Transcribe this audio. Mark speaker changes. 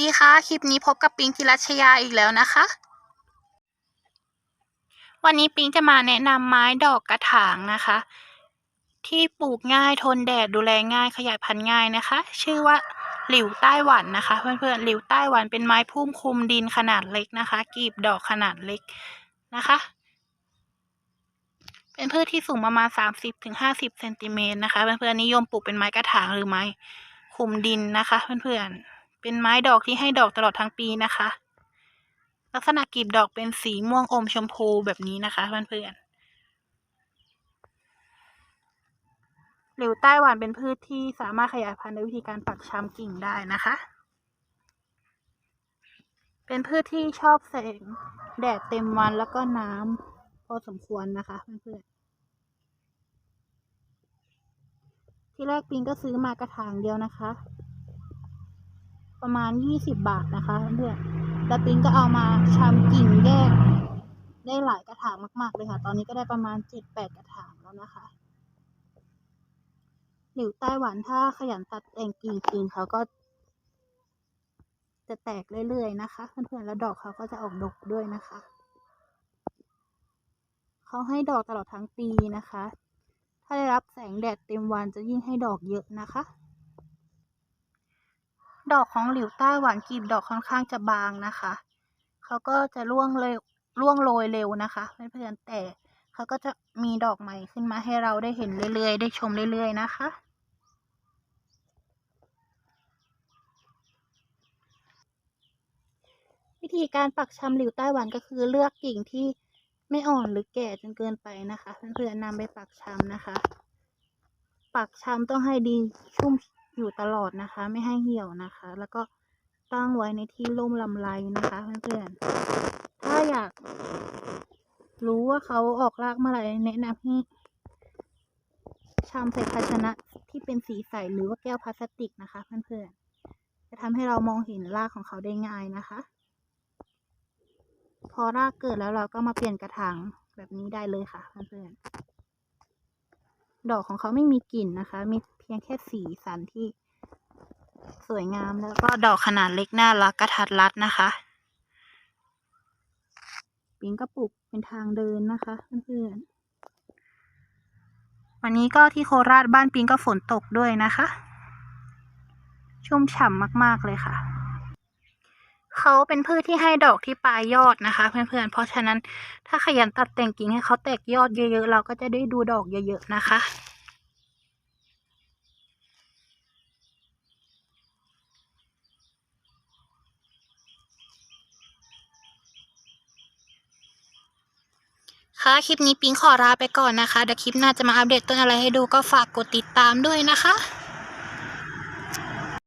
Speaker 1: ดีค่ะ คลิปนี้พบกับปิงกิรัชยาอีกแล้วนะคะ วันนี้ปิงจะมาแนะนำไม้ดอกกระถางนะคะ ที่ปลูกง่ายทนแดดดูแลง่ายขยายพันธุ์ง่ายนะคะ ชื่อว่าหลิวไต้หวันนะคะ เพื่อนๆหลิวไต้หวันเป็นไม้พุ่มคุมดินขนาดเล็กนะคะ กีบดอกขนาดเล็กนะคะ เป็นพืชที่สูงประมาณสามสิบถึงห้าสิบเซนติเมตรนะคะ เพื่อนๆนิยมปลูกเป็นไม้กระถางหรือไม้คุมดินนะคะ เพื่อนๆ เป็นไม้ดอกที่ให้ดอกตลอดทั้งปีนะคะ ลักษณะกลีบดอกเป็นสีม่วงอมชมพูแบบนี้นะคะเพื่อนๆหลิวไต้หวันเป็นพืชที่สามารถขยายพันธุ์ด้วยวิธีการปักชำกิ่งได้นะคะ เป็นพืชที่ชอบแสงแดดเต็มวันแล้วก็น้ำพอสมควรนะคะเพื่อนๆที่แรกปิงก็ซื้อมากระถางเดียวนะคะ ประมาณยี่สิบาทนะคะเพื่อนแล้วปิงก็เอามาชำกิ่งแยกได้หลายกระถางมาก ๆ เลยค่ะ ตอนนี้ก็ได้ประมาณเจ็ดแปดกระถางแล้วนะคะหลิวไต้หวันถ้าขยันตัดแต่งกิ่งกิ่งเขาก็ จะแตกเรื่อย ๆ นะคะเพื่อนๆแล้วดอกเขาก็จะออกดกด้วยนะคะเขาให้ดอกตลอดทั้งปีนะคะ ถ้าได้รับแสงแดดเต็มวันจะยิ่งให้ดอกเยอะนะคะ ดอกของหลิวไต้หวันกลีบดอกค่อนข้างจะบางนะคะเขาก็จะร่วงเลยร่วงโรยเร็วนะคะเพื่อนๆแต่เขาก็จะมีดอกใหม่ขึ้นมาให้เราได้เห็นเรื่อยๆ ได้ชมเรื่อยๆนะคะ วิธีการปักชำหลิวไต้หวันก็คือเลือกกิ่งที่ไม่อ่อนหรือแก่จนเกินไปนะคะ เพื่อนๆนำไปปักชำนะคะ ปักชำต้องให้ดีชุ่ม อยู่ตลอดนะคะ ไม่ให้เหี่ยวนะคะ แล้วก็ตั้งไว้ในที่ร่มลำไรนะคะเพื่อนๆถ้าอยากรู้ว่าเขาออกรากเมื่อไหร่แนะนำให้ชำใส่ภาชนะที่เป็นสีใสหรือว่าแก้วพลาสติกนะคะ เพื่อนๆ จะทำให้เรามองเห็นรากของเขาได้ง่ายนะคะ พอรากเกิดแล้วเราก็มาเปลี่ยนกระถางแบบนี้ได้เลยค่ะ เพื่อนๆ ดอกของเขาไม่มีกลิ่นนะคะ มีเพียงแค่สีสันที่สวยงามแล้วก็ดอกขนาดเล็กน่ารักกระทัดรัดนะคะปิงก็ปลูกเป็นทางเดินนะคะเพื่อนๆวันนี้ก็ที่โคราชบ้านปิงก็ฝนตกด้วยนะคะ ชุ่มฉ่ำมาก ๆ เลยค่ะ เขาเป็นพืชที่ให้ดอกที่ปลายยอดนะคะ เพื่อนๆ เพราะฉะนั้นถ้าขยันตัดแต่งกิ่งให้เขาแตกยอดเยอะๆ เราก็จะได้ดูดอกเยอะๆ นะคะ ค่ะ คลิปนี้ปิงขอลาไปก่อนนะคะ เดี๋ยวคลิปหน้าจะมาอัปเดตต้นอะไรให้ดูก็ฝากกดติดตามด้วยนะคะ